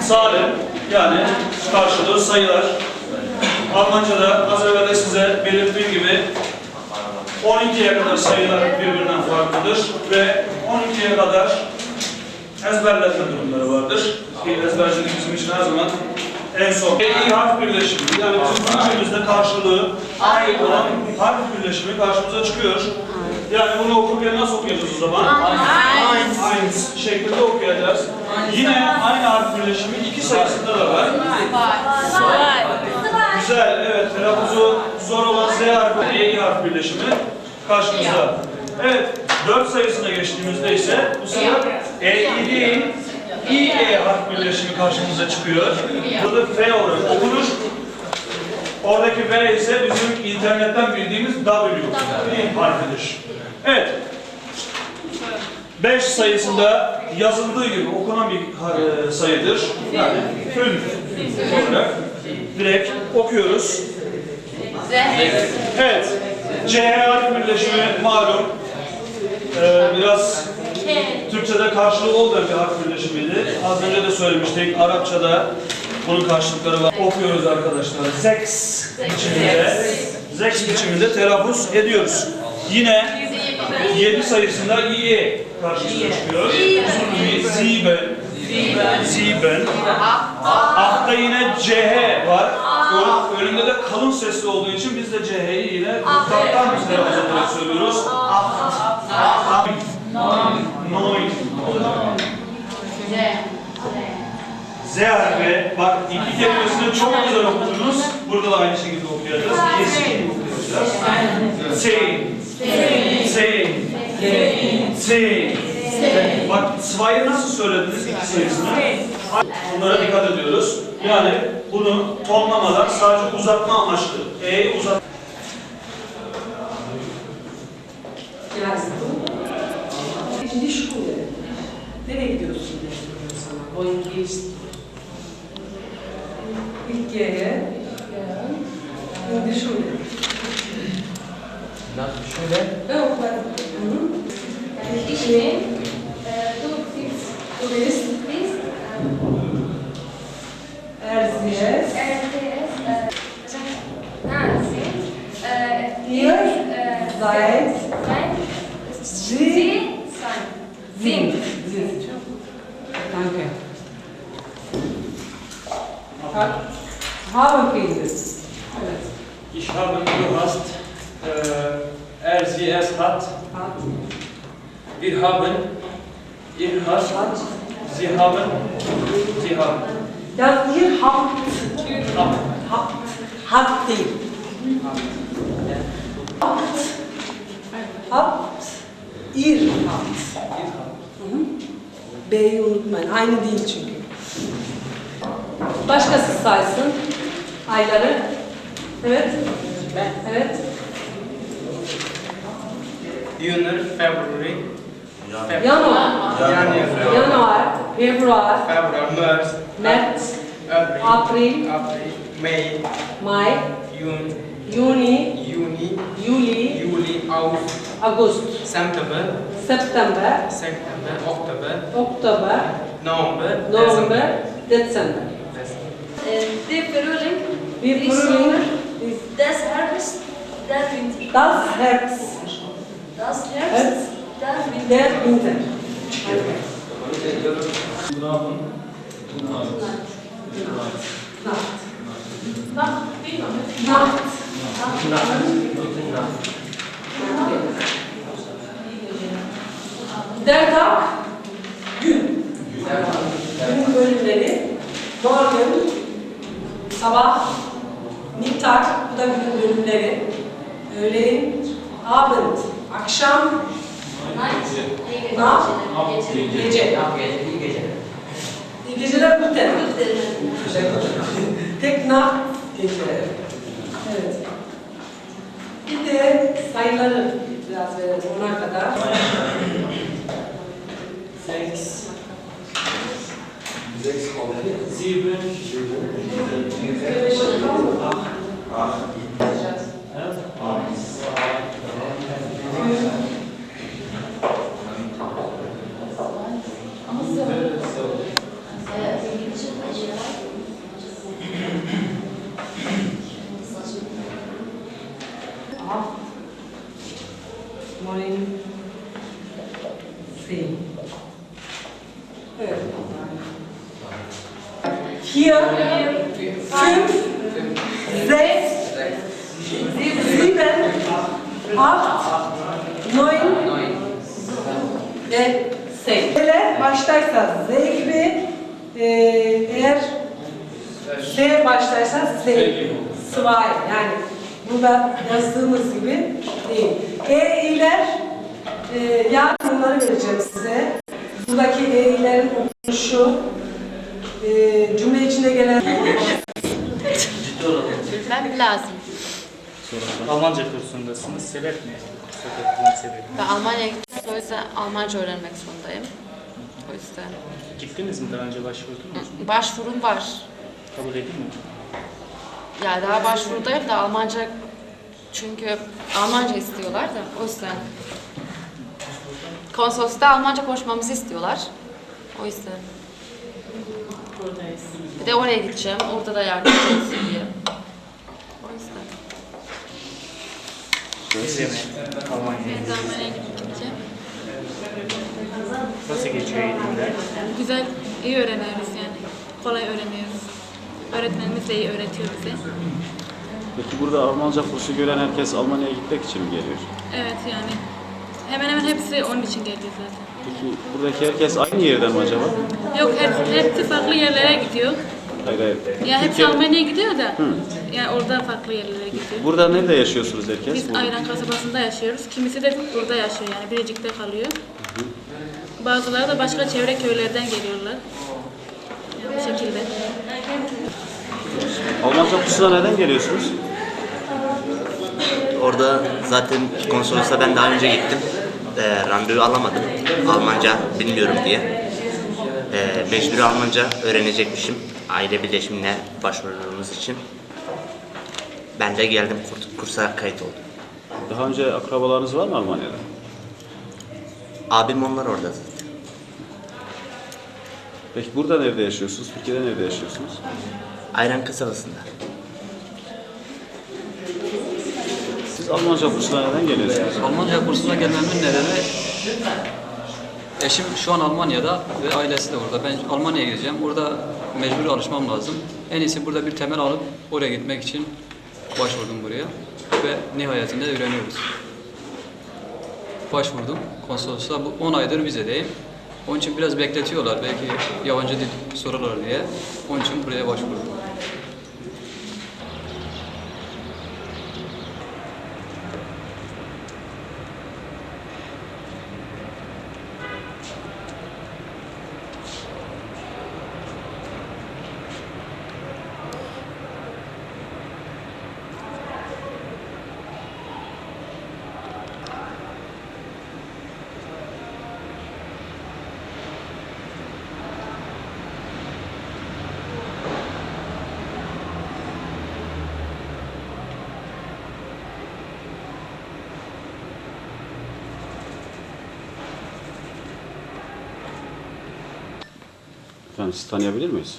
Salim yani karşılığı sayılar. Almanca'da az evvel de size belirttiğim gibi 12'ye kadar sayılar birbirinden farklıdır ve 12'ye kadar ezberletme durumları vardır. Bir ezbercilik bizim için her zaman en son. İyi harf birleşimi yani bizim Türkçemizde karşılığı aynı olan harf birleşimi karşımıza çıkıyor. Yani bunu okurken nasıl okuyacağız o zaman? Aynı şeklinde okuyacağız. Yine aynı harf birleşimi iki sayısında da var. Güzel, evet. Telaffuzu zor olan Z harfi, E harf birleşimi karşımızda. Evet, 4 sayısına geçtiğimizde ise bu sefer E, İ değil, İ, E harf birleşimi karşımıza çıkıyor. Burada F olarak okunur. Oradaki V ise bizim internetten bildiğimiz W harfidir. Evet, 5 sayısında yazıldığı gibi okunan bir e, sayıdır. Yani fün olarak direkt okuyoruz. Evet. CH harf birleşimi malum. Ee, biraz Türkçe'de karşılığı olmayan bir harf birleşimiydi. Az önce de söylemiştik. Arapçada bunun karşılıkları var. Okuyoruz arkadaşlar. Zex biçiminde. Zex biçiminde telaffuz ediyoruz. Yine 7 sayısında İE karşımıza çıkıyor. Ziben. Ziben. Ahta yine CH var. Ön- Önünde de kalın sesli olduğu için biz de CH'yi yine mutlaktan biz telaffuz ederek söylüyoruz. Ah. Noin. Z harfi. Bak iki kelimesini çok güzel okudunuz. Burada da aynı şekilde okuyacağız. Kesin okuyacağız. Sein. Sein. Bak svayı nasıl söylediniz iki sayısını? Bunlara dikkat ediyoruz. Yani bunu tonlamadan sadece uzatma amaçlı. E uzat. Die Schule. Nereye gidiyorsun diye soruyor sana. Wohin gehst du? Ich gehe in die Schule. Nach name. Uh, two things to be listed, please. RCS. RCS. Ear, light, G, sun, zinc. Okay. Haben Yes. Ich habe du hast äh, RCS hat. hat. Sie haben, sie haben. Ya habt. Haben. Habt. Habt değil. Habt. Hı hı. B'yi unutmayın. Aynı değil çünkü. Başkası saysın. Ayları. Evet. Ben. Evet. January, February, Januar. January, Januar. Februar. February, March, Mart. April, April. May, May. June, Juni. Juni, Juli. Juli, August, August. September, September. September, October, Oktober. November, November. Dezember. December. Die Frühling, die Frühling. Das Herbst, der Winter. Das Herbst. Das Herbst. Der Tag, gün. Günün bölümleri, morgen, sabah, Mittag, bu da günün bölümleri, öğleyin, Abend, akşam, Night, Nacht. Gece. gece. İyi geceler Guten. Tek Nacht geceleri. Evet. Bir de sayıları biraz verelim ona kadar. Sechs, sieben, Böyle şey kalmadı. Moin. Zehn. Evet. Vier, fünf, sechs, sieben, acht, neun ve. Böyle başlarsa Z gibi, e, eğer Z başlarsa Z. Zwei yani burada yazdığımız gibi değil. E iler, e, yarın bunları vereceğim size. Buradaki E ilerin lazım. Almanca kursundasınız. Sebep ne? Sebep, sebebi. Ben Almanya'ya gittim. O yüzden Almanca öğrenmek zorundayım. O yüzden. Gittiniz mi daha önce başvurdunuz? mu? Başvurum var. Kabul edildi mi? Yani daha başvurudayım da Almanca çünkü Almanca istiyorlar da o yüzden. Konsoloslukta Almanca konuşmamızı istiyorlar. O yüzden. Buradayız. Bir de oraya gideceğim. Orada da yardımcı olsun diye. O yüzden. Almanya'ya. Almanya'ya gideceğim. Nasıl geçiyor eğitimler? Güzel, iyi öğreniyoruz yani. Kolay öğreniyoruz. Öğretmenimiz de iyi öğretiyor bize. Peki burada Almanca kursu gören herkes Almanya'ya gitmek için mi geliyor? Evet yani. Hemen hemen hepsi onun için geliyor zaten. Peki buradaki herkes aynı yerden mi acaba? Yok hep, hepsi farklı yerlere gidiyor. Hayır hayır. Ya hepsi Türkiye'de- Almanya'ya gidiyor da. Yani orada farklı yerlere gidiyor. Burada nerede yaşıyorsunuz herkes? Biz Burada. Ayran kasabasında yaşıyoruz. Kimisi de burada yaşıyor yani Bilecik'te kalıyor. Bazıları da başka çevre köylerden geliyorlar. Yani bu şekilde. Almanca kursuna neden geliyorsunuz? Orada zaten konsolosla ben daha önce gittim. Ee, randevu alamadım. Almanca bilmiyorum diye. Ee, mecbur Almanca öğrenecekmişim. Aile birleşimine başvurduğumuz için. Ben de geldim kur- kursa kayıt oldum. Daha önce akrabalarınız var mı Almanya'da? Abim onlar orada zaten. Peki burada nerede yaşıyorsunuz? Türkiye'de nerede yaşıyorsunuz? Ayran kasabasında. Siz Almanca kursuna neden geliyorsunuz? Almanca kursuna gelmemin nedeni eşim şu an Almanya'da ve ailesi de orada. Ben Almanya'ya gideceğim. Orada mecbur alışmam lazım. En iyisi burada bir temel alıp oraya gitmek için başvurdum buraya ve nihayetinde öğreniyoruz. Başvurdum konsolosluğa. Bu 10 aydır vizedeyim. Onun için biraz bekletiyorlar. Belki yabancı dil sorarlar diye. Onun için buraya başvurdum. Efendim sizi tanıyabilir miyiz?